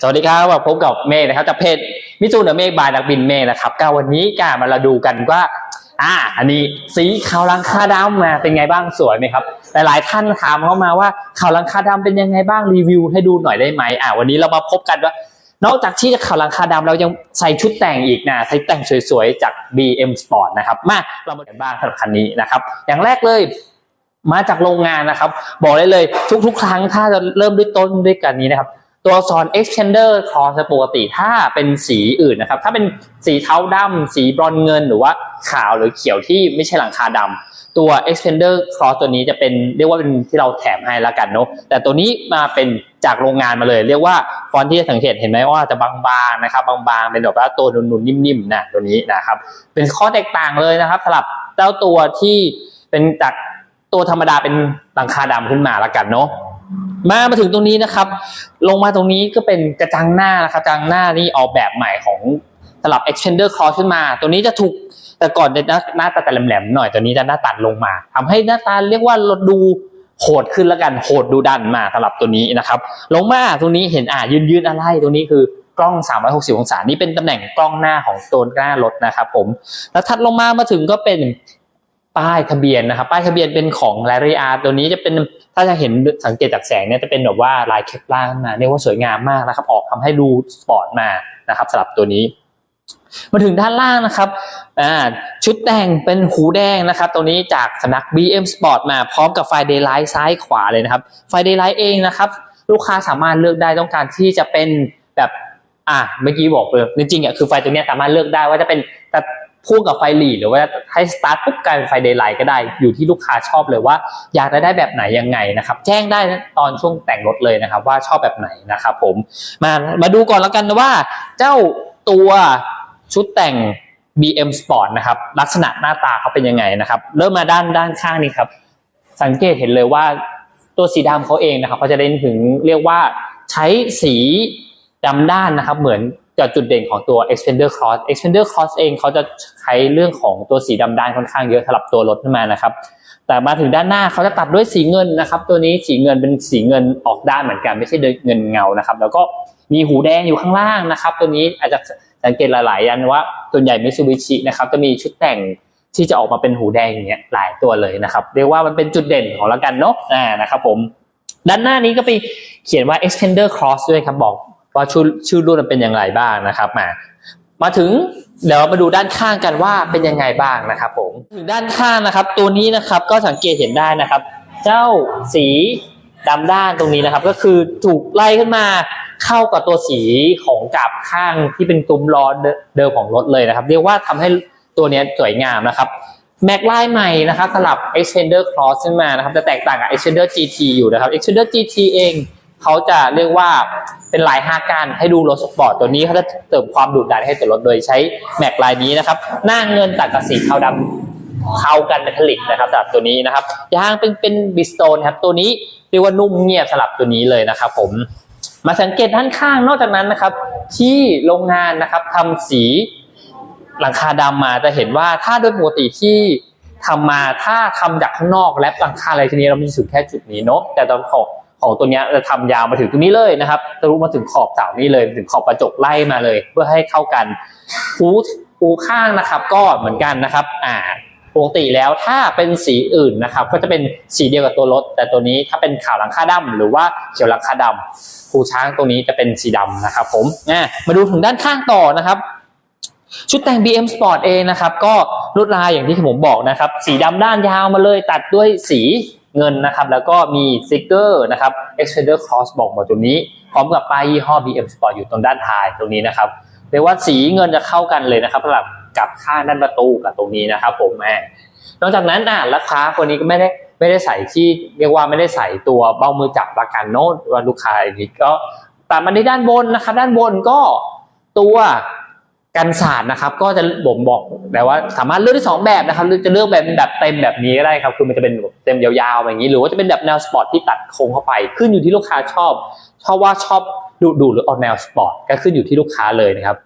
สวัสดีครับพบกับเมฆนะครับจากเพจมิจูเนอเมฆบายนักบินเมฆนะครับก็วันนี้ก็มาเราดูกันว่า อ่า อันนี้สีขาวลังคาดำมาเป็นไงบ้างสวยไหมครับ หลายๆท่านถามเข้ามาว่าขาวลังคาดำเป็นยังไงบ้างรีวิวให้ดูหน่อยได้ไหมอ่าวันนี้เรามาพบกันว่า นอกจากที่จะขาวลังคาดำเรายังใส่ชุดแต่งอีกนะใส่แต่งสวยๆจาก BM Sport นะครับมาเรามาดูกันบ้างสำหรับคันนี้นะครับ อย่างแรกเลยมาจากโรงงานนะครับ บอกได้เลยทุกๆ ครั้งถ้าจะเริ่มด้วยต้นด้วยกันนี้นะครับ ตัวอักษร extender cross ปกติถ้าเป็นสีอื่นนะครับ ถ้าเป็นสีเทาดำสีบรอนเงินหรือว่าขาวหรือเขียวที่ไม่ใช่หลังคาดำตัว extender cross ตัวนี้จะเป็นเรียกว่าเป็นที่เราแถมให้แล้วกันเนาะแต่ตัวนี้มาเป็นจากโรงงานมาเลย เรียกว่าฟอนต์ที่สังเกตเห็นไหมว่าจะบางๆนะครับบางๆเป็นแบบว่าตัวนุ่นๆนิ่มๆนะตัวนี้นะครับ เป็นข้อแตกต่างเลยนะครับสำหรับเจ้าตัวที่เป็นจากตัวธรรมดาเป็นหลังคาดำขึ้นมาแล้วกันเนาะ มามาถึงตรงนี้นะครับ ลงมาตรงนี้ก็เป็นกระจังหน้านะครับกระจังหน้านี่ออกแบบใหม่ของสลับ extender cross ขึ้นมา ตัวนี้จะถูกแต่ก่อนจะหน้าหน้าตาแต่แหลมๆหน่อยตัวนี้จะหน้าตัดลงมาทำให้หน้าตาเรียกว่าเราดูโหดขึ้นแล้วกันโหดดูดันมาสำหรับตัวนี้นะครับ ลงมาตรงนี้เห็นอ่ายืนยืนๆอะไรตรงนี้คือกล้อง 360 องศา นี่เป็นตำแหน่งกล้องหน้าของตัวหน้ารถนะครับผม แล้วถัดลงมามาถึงก็เป็น ป้ายทะเบียนนะครับ ป้ายทะเบียนเป็นของลรีอาตัวนี้จะเป็นถ้าจะเห็นสังเกตจากแสงเนี่ยจะเป็นแบบว่าลายเคปลาร์ขึ้นมาเรียกว่าสวยงามมากนะครับ ออกทำให้ดูสปอร์ตมานะครับสำหรับตัวนี้ มาถึงด้านล่างนะครับอ่าชุดแต่งเป็นหูแดงนะครับ ตัวนี้จากสำนัก BM Sport มาพร้อมกับไฟเดย์ไลท์ซ้ายขวาเลยนะครับไฟเดย์ไลท์เองนะครับ ลูกค้าสามารถเลือกได้ต้องการที่จะเป็นแบบอะเมื่อกี้บอกเลยจริงๆอะคือไฟตัวนี้สามารถเลือกได้ว่าจะเป็นแต่ พ่วงกับไฟหลีหรือว่าให้สตาร์ทปุ๊บกลายเป็นไฟเดย์ไลท์ก็ได้อยู่ที่ลูกค้าชอบเลยว่า อยากได้แบบไหนยังไงนะครับ แจ้งได้ตอนช่วงแต่งรถเลยนะครับ ว่าชอบแบบไหนนะครับผมมามาดูก่อนแล้วกันว่า เจ้าตัวชุดแต่ง BM Sport นะครับ ลักษณะหน้าตาเขาเป็นยังไงนะครับ เริ่มมาด้านด้านข้างนี้ครับ สังเกตเห็นเลยว่าตัวสีดำเขาเองนะครับเขาจะเน้นถึงเรียกว่าใช้สีดำด้านนะครับ เหมือน กับจุดเด่นของตัว Expander Cross Expander Cross เองเขาจะใช้เรื่องของตัวสีดำด้านค่อนข้างเยอะสำหรับตัวรถขึ้นมานะครับ แต่มาถึงด้านหน้าเขาจะตัดด้วยสีเงินนะครับ ตัวนี้สีเงินเป็นสีเงินออกด้านเหมือนกันไม่ใช่เงินเงานะครับ แล้วก็มีหูแดงอยู่ข้างล่างนะครับ ตัวนี้อาจจะสังเกตหลายๆอันว่าส่วนใหญ่มิ t ซูบิชินะครับจะมีชุดแต่งที่จะออกมาเป็นหูแดงอย่างเงี้ยหลายตัวเลยนะครับ เรียกว่ามันเป็นจุดเด่นของละกันเนาะอ่านะครับผมด้านหน้านี้ก็ไปเขียนว่า extender cross ด้วยครับบอก ว่าชื่อชื่อรุ่นเป็นอย่างไรบ้างนะครับมามาถึงเดี๋ยวมาดูด้านข้างกันว่าเป็นยังไงบ้างนะครับผมถึงด้านข้างนะครับ ตัวนี้นะครับก็สังเกตเห็นได้นะครับ เจ้าสีดำด้านตรงนี้นะครับ ก็คือถูกไล่ขึ้นมาเข้ากับตัวสีของกาบข้างที่เป็นตุ้มล้อเดิมของรถเลยนะครับ เรียกว่าทำให้ตัวนี้สวยงามนะครับแม็กไลน์ใหม่นะครับสลับ Extender Cross ขึ้นมานะครับจะแตกต่างกับ Extender GT อยู่นะครับ Extender GT เอง เขาจะเรียกว่าเป็นลายห้าก้านให้ดูรถสปอร์ตตัวนี้เขาจะเติมความดุดันให้ตัวรถโดยใช้แม็กลายนี้นะครับ หน้าเงินตัดกับสีเทาดำเทากันเมทัลลิกนะครับสำหรับตัวนี้นะครับยางเป็นเป็นบิสโตนครับตัวนี้เรียกว่านุ่มเงียบสลับตัวนี้เลยนะครับ ผมมาสังเกตด้านข้างนอกจากนั้นนะครับ ที่โรงงานนะครับทำสีหลังคาดำมาจะเห็นว่าถ้าโดยปกติที่ทำมาถ้าทำจากข้างนอกและหลังคาอะไรทีนี้เรามีสุดแค่จุดนี้เนาะแต่ตอนของ ของตัวนี้จะทำยาวมาถึงตรงนี้เลยนะครับทะลุมาถึงขอบเสานี้เลย ถึงขอบกระจกไล่มาเลย เพื่อให้เข้ากันหูหูข้างนะครับ ก็เหมือนกันนะครับ อ่าปกติแล้วถ้าเป็นสีอื่นนะครับ ก็จะเป็นสีเดียวกับตัวรถ แต่ตัวนี้ถ้าเป็นขาวหลังคาดำหรือว่าเขียวหลังคาดำหูช้างตรงนี้จะเป็นสีดำนะครับ ผมอ่ามาดูถึงด้านข้างต่อนะครับ ชุดแต่ง BM Sport เองนะครับ ก็ลวดลายอย่างที่ผมบอกนะครับ สีดำด้านยาวมาเลยตัดด้วยสี เงินนะครับ แล้วก็มีสติกเกอร์นะครับ Extender Cross บอกมาตรงนี้ พร้อมกับป้ายยี่ห้อ BM Sport อยู่ตรงด้านท้ายตรงนี้นะครับเรียกว่าสีเงินจะเข้ากันเลยนะครับสำหรับกับข้างด้านประตูกับตรงนี้นะครับ ผมแม่นอกจากนั้นอะราคาคนนี้ก็ไม่ได้ไม่ได้ใส่ที่เรียกว่าไม่ได้ใส่ตัวเบ้ามือจับประกันโน้ตว่าลูกค้ายนี้ก็แตัดมาในด้านบนนะครับ ด้านบนก็ตัว กันศาสตร์นะครับ ก็จะบ่มบอกแต่ว่าสามารถเลือกได้สองแบบนะครับจะเลือกแบบแบบเต็มแบบนี้ก็ได้ครับคือมันจะเป็นเต็มยาวๆอย่างนี้ หรือว่าจะเป็นแบบแนวสปอร์ตที่ตัดโค้งเข้าไป ขึ้นอยู่ที่ลูกค้าชอบชอบว่าชอบดูดูหรือออกแนวสปอร์ตก็ขึ้นอยู่ที่ลูกค้าเลยนะครับ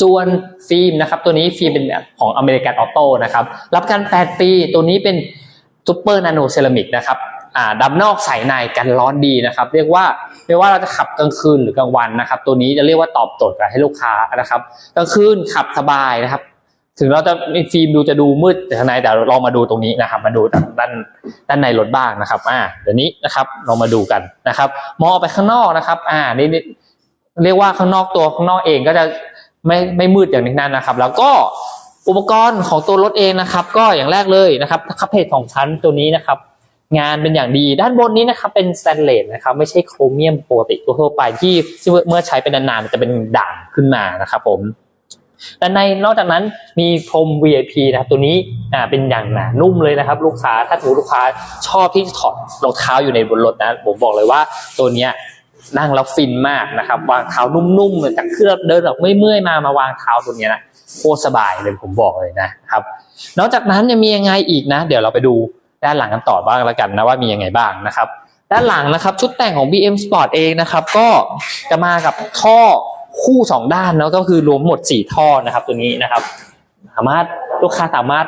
ส่วนฟิล์มนะครับ ตัวนี้ฟิล์มเป็นแบบของอเมริกันออโต้นะครับ รับประกัน8ปี ตัวนี้เป็นซูเปอร์นาโนเซรามิกนะครับ ดำนอกใส่ในกันร้อนดีนะครับ เรียกว่าไม่ว่าเราจะขับกลางคืนหรือกลางวันนะครับ ตัวนี้จะเรียกว่าตอบโจทย์กับให้ลูกค้านะครับกลางคืนขับสบายนะครับ ถึงเราจะฟิล์มดูจะดูมืดแต่ข้างในแต่ลองมาดูตรงนี้นะครับ มาดูด้านด้านในรถบ้างนะครับ อ่าเดี๋ยวนี้นะครับเรามาดูกันนะครับ มองออกไปข้างนอกนะครับ อ่านี่นี่เรียกว่าข้างนอกตัวข้างนอกเองก็จะไม่ไม่มืดอย่างนี้นั่นนะครับ แล้วก็อุปกรณ์ของตัวรถเองนะครับ ก็อย่างแรกเลยนะครับคัพเพจของชั้นตัวนี้นะครับ งานเป็นอย่างดีด้านบนนี้นะครับเป็นสแตนเลสนะครับไม่ใช่โครเมียมปกติทั่วไปที่เมื่อใช้เป็นนานๆจะเป็นด่างขึ้นมานะครับผมด้านในนอกจากนั้นมีพรม VIP นะครับตัวนี้อ่าเป็นอย่างหนานุ่มเลยนะครับ ลูกค้าถ้าถือลูกค้าชอบที่จะถอดรองเท้าอยู่ในบนรถนะผมบอกเลยว่าตัวเนี้ยนั่งแล้วฟินมากนะครับ วางเท้านุ่มๆจากเครื่องเดินแบบเมื่อยๆมามาวางเท้าตัวเนี้ยนะโคตรสบายเลยผมบอกเลยนะครับ นอกจากนั้นยังมียังไงอีกนะ เดี๋ยวเราไปดู ด้านหลังกันต่อบ้างแล้วกันนะว่ามียังไงบ้างนะครับ ด้านหลังนะครับ ชุดแต่งของ BM Sport เองนะครับ ก็จะมากับท่อคู่สองด้านเนาะก็คือรวมหมดสี่ท่อนะครับ ตัวนี้นะครับ สามารถลูกค้าสามารถ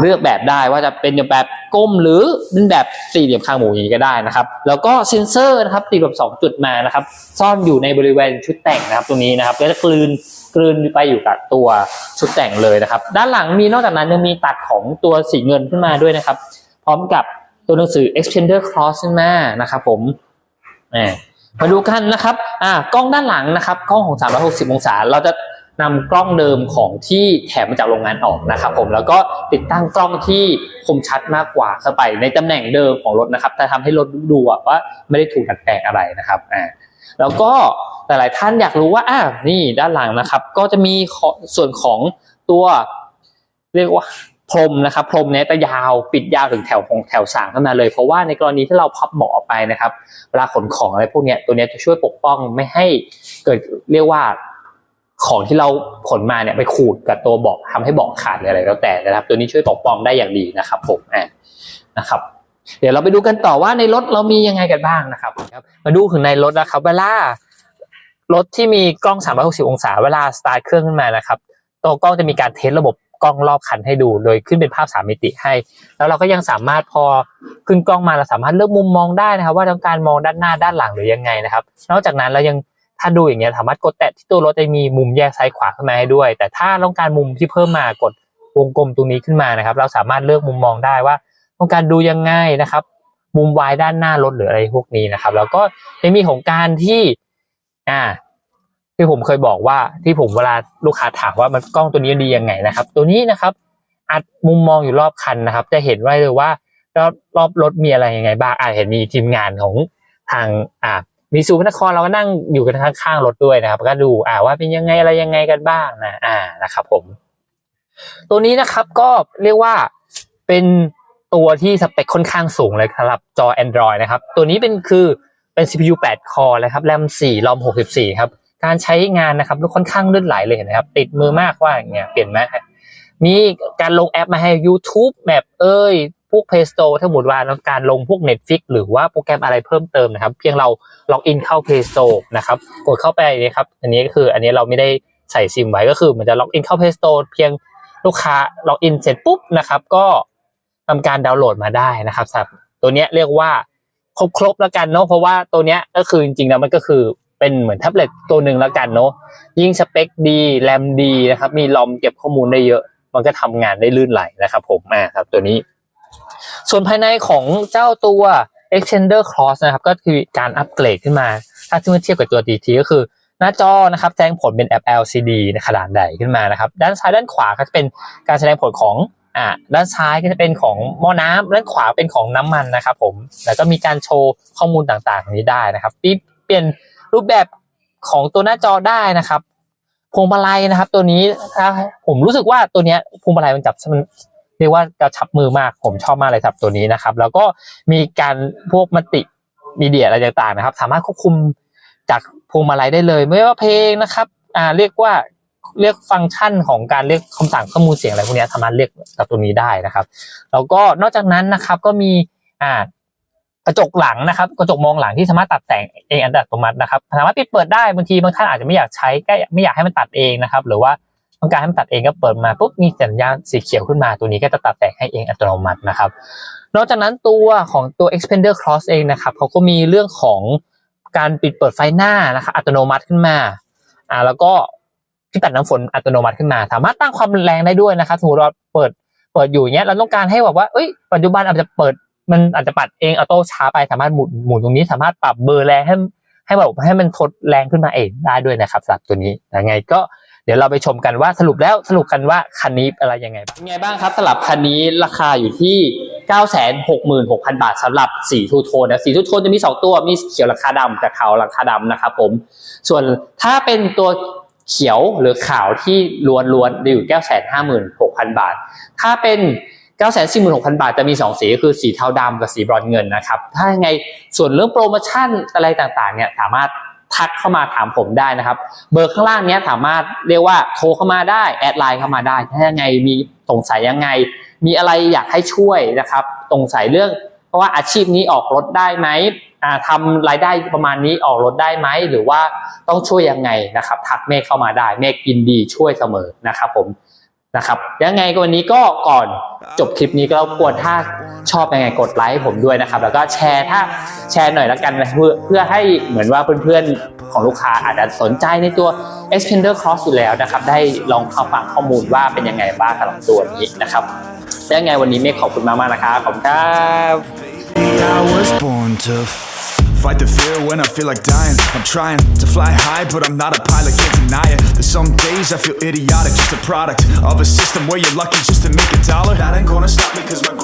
เลือกแบบได้ว่าจะเป็นแบบก้มหรือเป็นแบบสี่เหลี่ยมคางหมูอย่างนี้ก็ได้นะครับ แล้วก็เซ็นเซอร์นะครับติดแบบสองจุดมานะครับ ซ่อนอยู่ในบริเวณชุดแต่งนะครับ ตรงนี้นะครับก็จะกลืนกลืนไปอยู่กับตัวชุดแต่งเลยนะครับ ด้านหลังมีนอกจากนั้นยังมีตัดของตัวสีเงินขึ้นมาด้วยนะครับ พร้อมกับตัวหนังสือ extender cross ขึ้นมานะครับผมมาดูกันนะครับอ่ากล้องด้านหลังนะครับกล้องของ 360 องศา เราจะนำกล้องเดิมของที่แถมมาจากโรงงานออกนะครับผมแล้วก็ติดตั้งกล้องที่คมชัดมากกว่าเข้าไปในตำแหน่งเดิมของรถนะครับแต่ทำให้รถดูว่าไม่ได้ถูกดัดแปลงอะไรนะครับอ่าแล้วก็หลายๆท่านอยากรู้ว่าอ่านี่ด้านหลังนะครับ ก็จะมีส่วนของตัวเรียกว่า พรมนะครับพรมเนี้ยจะยาวปิดยาวถึงแถวของแถวสามขึ้นมาเลย เพราะว่าในกรณีที่เราพับเบาะออกไปนะครับเวลาขนของอะไรพวกเนี้ยตัวเนี้ยจะช่วยปกป้องไม่ให้เกิดเรียกว่าของที่เราขนมาเนี่ยไปขูดกับตัวเบาะทำให้เบาะขาดหรืออะไรแล้วแต่นะครับ ตัวนี้ช่วยปกป้องได้อย่างดีนะครับ ผมอ่านะครับ เดี๋ยวเราไปดูกันต่อว่าในรถเรามียังไงกันบ้างนะครับมาดูถึงในรถนะครับเวลารถที่มีกล้อง 360 องศา เวลาสตาร์ทเครื่องขึ้นมานะครับตัวกล้องจะมีการเทสระบบ กล้องรอบคันให้ดูโดยขึ้นเป็นภาพสามมิติให้ แล้วเราก็ยังสามารถพอขึ้นกล้องมาเราสามารถเลือกมุมมองได้นะครับ ว่าต้องการมองด้านหน้าด้านหลังหรือยังไงนะครับ นอกจากนั้นเรายังถ้าดูอย่างเงี้ยสามารถกดแตะที่ตัวรถจะมีมุมแยกซ้ายขวาขึ้นมาให้ด้วย แต่ถ้าต้องการมุมที่เพิ่มมากดวงกลมตรงนี้ขึ้นมานะครับ เราสามารถเลือกมุมมองได้ว่า ต้องการดูยังไงนะครับ มุมวายด้านหน้ารถหรืออะไรพวกนี้นะครับ แล้วก็ยังมีของการที่อ่า ที่ผมเคยบอกว่าที่ผมเวลาลูกค้าถามว่ามันกล้องตัวนี้ดียังไงนะครับ ตัวนี้นะครับอัดมุมมองอยู่รอบคันนะครับ จะเห็นไว้เลยว่ารอบรอบรถมีอะไรยังไงบ้างอาจเห็นมีทีมงานของทางอ่ามีสูพระนครเราก็นั่งอยู่กันข้างๆรถด้วยนะครับ ก็ดูอ่าว่าเป็นยังไงอะไรยังไงกันบ้างนะอ่านะครับ ผม ตัวนี้นะครับก็เรียกว่าเป็นตัวที่สเปคค่อนข้างสูงเลยสำหรับจอ Android นะครับ ตัวนี้เป็นคือเป็น CPU 8 คอร์นะครับ แรม 4 รอม 64 ครับ การใช้งานนะครับค่อนข้างลื่นไหลเลยเห็นะครับ ติดมือมากว่าอย่างเงี้ยเปลี่ยนไหมมีการลงแอปมาให้ YouTube แมปเอ้ยพวก Play Store ถ้าหมดว่าการลงพวก Netflix หรือว่าโปรแกรมอะไรเพิ่มเติมนะครับ เพียงเราล็อกอินเข้า Play Store นะครับกดเข้าไปนี่ครับอันนี้ก็คืออันนี้เราไม่ได้ใส่ซิมไว้ก็คือมันจะล็อกอินเข้า Play Store เพียงลูกค้าล็อกอินเสร็จปุ๊บนะครับ ก็ทำการดาวน์โหลดมาได้นะครับสำหรับตัวเนี้ยเรียกว่าครบครบแล้วกันเนาะเพราะว่าตัวเนี้ยก็คือจริงๆแล้วมันก็คือ เป็นเหมือนแท็บเล็ตตัวหนึ่งแล้วกันเนาะยิ่งสเปคดีแรมดีนะครับ มีลอมเก็บข้อมูลได้เยอะ มันก็ทำงานได้ลื่นไหลนะครับผมมาครับตัวนี้ ส่วนภายในของเจ้าตัว extender cross นะครับก็คือการอัปเกรดขึ้นมา ถ้าเทียบกับตัว DT ก็คือหน้าจอนะครับแสดงผลเป็นแอป LCD ในขนาดใหญ่ขึ้นมานะครับ ด้านซ้ายด้านขวาก็จะเป็นการแสดงผลของอ่าด้านซ้ายก็จะเป็นของหม้อน้ำด้านขวาเป็นของน้ำมันนะครับผมแล้วก็มีการโชว์ข้อมูลต่างๆ นี้ได้นะครับที่เปลี่ยน รูปแบบของตัวหน้าจอได้นะครับพวงมาลัยนะครับ ตัวนี้ถ้าผมรู้สึกว่าตัวเนี้ยพวงมาลัยมันจับมันเรียกว่ากระชับมือมาก ผมชอบมากเลยครับตัวนี้นะครับ แล้วก็มีการพวกมติมีเดียอะไรต่างๆนะครับ สามารถควบคุมจากพวงมาลัยได้เลย ไม่ว่าเพลงนะครับอ่าเรียกว่าเรียกฟังก์ชันของการเรียกคำสั่งข้อมูลเสียงอะไรพวกนี้สามารถเรียกกับตัวนี้ได้นะครับ แล้วก็นอกจากนั้นนะครับก็มีอ่า กระจกหลังนะครับ กระจกมองหลังที่สามารถตัดแต่งเองอัตโนมัตินะครับสามารถปิดเปิดได้บางทีบางท่านอาจจะไม่อยากใช้ก็ไม่อยากให้มันตัดเองนะครับ หรือว่าต้องการให้มันตัดเองก็เปิดมาปุ๊บมีสัญญาณสีเขียวขึ้นมาตัวนี้ก็จะตัดแต่งให้เองอัตโนมัตินะครับ นอกจากนั้นตัวของตัว Expander Cross เองนะครับเขาก็มีเรื่องของการปิดเปิดไฟหน้านะครับอัตโนมัติขึ้นมาอ่าแล้วก็ที่ปัดน้ำฝนอัตโนมัติขึ้นมา สามารถตั้งความแรงได้ด้วยนะครับสมมติเราเปิดเปิดอยู่เงี้ยเราต้องการให้แบบว่าเอ้ยปัจจุบันอาจจะเปิด มันอาจจะปัดเองออโต้ช้าไปสามารถหมุนหมุนตรงนี้สามารถปรับเบอร์แรงให้ให้แบบให้มันทดแรงขึ้นมาเองได้ด้วยนะครับสำหรับตัวนี้ยังไงก็เดี๋ยวเราไปชมกันว่าสรุปแล้วสรุปกันว่าคันนี้อะไรยังไงบ้างยังไงบ้างครับสำหรับคันนี้ราคาอยู่ที่ 966,000 บาทสำหรับสีทูโทนนะสีทูโทนจะมี 2 ตัวมีเขียวราคาดำกับขาวราคาดำนะครับผม ส่วนถ้าเป็นตัวเขียวหรือขาวที่ล้วนๆจะอยู่956,000บาท ถ้าเป็น 946,000 บาทจะมี 2 สีก็คือสีเทาดำกับสีบรอนเงินนะครับ ถ้ายังไงส่วนเรื่องโปรโมชั่นอะไรต่างๆเนี่ยสามารถทักเข้ามาถามผมได้นะครับ เบอร์ข้างล่างเนี้ยสามารถเรียกว่าโทรเข้ามาได้แอดไลน์เข้ามาได้ ถ้ายังไงมีสงสัยยังไง มีอะไรอยากให้ช่วยนะครับสงสัยเรื่อง เพราะว่าอาชีพนี้ออกรถได้ไหมอ่าทำรายได้ประมาณนี้ออกรถได้ไหมหรือว่าต้องช่วยยังไงนะครับ ทักเมฆเข้ามาได้เมฆยินดีช่วยเสมอนะครับผม นะครับยังไงวันนี้ก็ก่อนจบคลิปนี้ก็กวนถ้าชอบยังไงกดไลค์ผมด้วยนะครับ แล้วก็แชร์ถ้าแชร์หน่อยละกันเพื่อเพื่อให้เหมือนว่าเพื่อนๆของลูกค้าอาจจะสนใจในตัว Expander Cross อยู่แล้วนะครับ ได้ลองเข้าฟังข้อมูลว่าเป็นยังไงบ้างสำหรับตัวนี้นะครับยังไงวันนี้เมฆขอบคุณมากๆนะครับขอบคุณครับ Fight the fear when I feel like dying. I'm trying to fly high, but I'm not a pilot, can't deny it. There's some days I feel idiotic, just a product of a system where you're lucky just to make a dollar. That ain't gonna stop me, cause my grind.